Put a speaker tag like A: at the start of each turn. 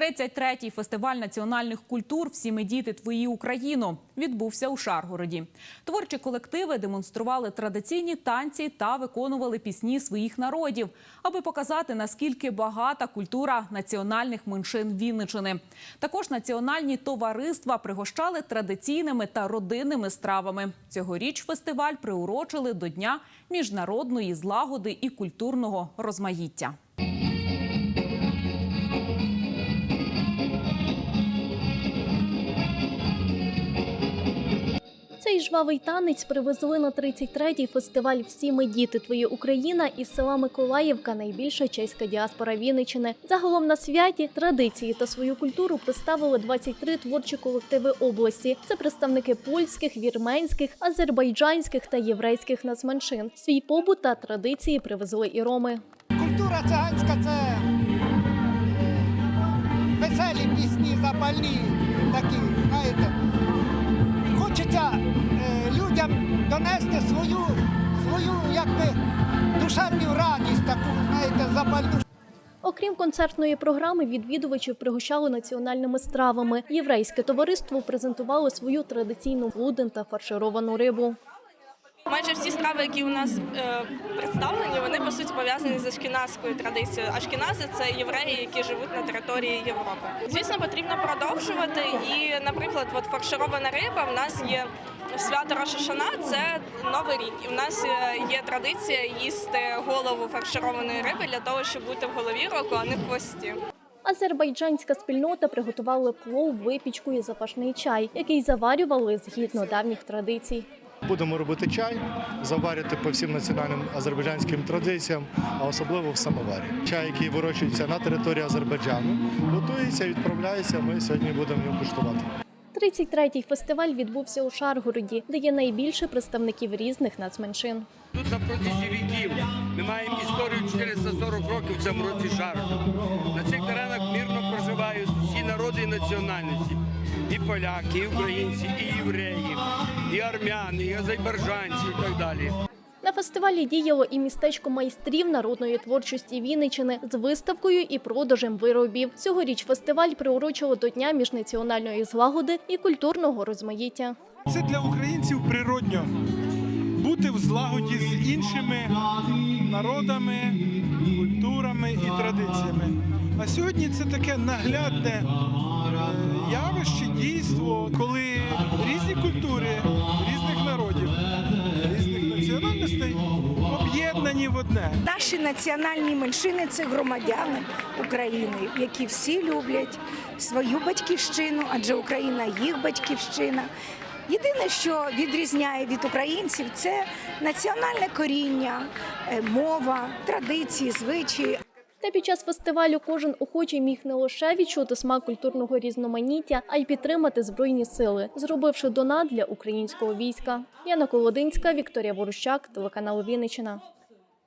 A: 33-й фестиваль національних культур Всі ми діти твої Україно відбувся у Шаргороді. Творчі колективи демонстрували традиційні танці та виконували пісні своїх народів, аби показати наскільки багата культура національних меншин Вінничини. Також національні товариства пригощали традиційними та родинними стравами. Цьогоріч фестиваль приурочили до Дня міжнародної злагоди і культурного розмаїття.
B: Цей жвавий танець привезли на 33-й фестиваль Всі ми діти твої Україна із села Миколаївка, найбільша чеська діаспора Вінничини. Загалом на святі традиції та свою культуру представили 23 творчі колективи області. Це представники польських, вірменських, азербайджанських та єврейських нацменшин. Свій побут та традиції привезли і роми.
C: Культура циганська це е, веселі пісні, запальні такі, знаєте. Донести свою, свою якби, душевну радість, таку, знаєте, запальну.
B: Окрім концертної програми, відвідувачів пригощали національними стравами. Єврейське товариство презентувало свою традиційну вуден та фаршировану рибу.
D: Майже всі страви, які у нас е, представлені, вони по суті пов'язані з ашкіназькою традицією. Ашкінази це євреї, які живуть на території Європи. Звісно, потрібно продовжувати. І, наприклад, от фарширована риба в нас є свято Рошашана, це новий рік. І в нас е, є традиція їсти голову фаршированої риби для того, щоб бути в голові року, а не в хвості.
B: Азербайджанська спільнота приготувала плов, випічку і запашний чай, який заварювали згідно давніх традицій.
E: Будемо робити чай, заварювати по всім національним азербайджанським традиціям, а особливо в самоварі. Чай, який вирощується на території Азербайджану, готується, відправляється. Ми сьогодні будемо його куштувати.
B: 33-й фестиваль відбувся у Шаргороді, де є найбільше представників різних нацменшин.
F: Тут на протязі віків ми маємо історію 440 років в цьому році Шаргороду. На цих теренах мирно проживають всі народи і національності. І поляки, і українці, і євреї, і армяни, і азербайджанці, і так далі.
B: На фестивалі діяло і містечко майстрів народної творчості Вінничини з виставкою і продажем виробів. Цьогоріч фестиваль приурочило до Дня міжнаціональної злагоди і культурного розмаїття.
G: Це для українців природньо бути в злагоді з іншими народами, культурами і традиціями. А сьогодні це таке наглядне е, явище, дійство, коли різні культури, в одне.
H: Наші національні меншини це громадяни України, які всі люблять свою батьківщину, адже Україна їх батьківщина. Єдине, що відрізняє від українців, це національне коріння, е, мова, традиції, звичаї.
B: Та під час фестивалю кожен охочий міг не лише відчути смак культурного різноманіття, а й підтримати збройні сили, зробивши донат для українського війська. Яна Колодинська, Вікторія Ворущак, телеканал Вінниччина.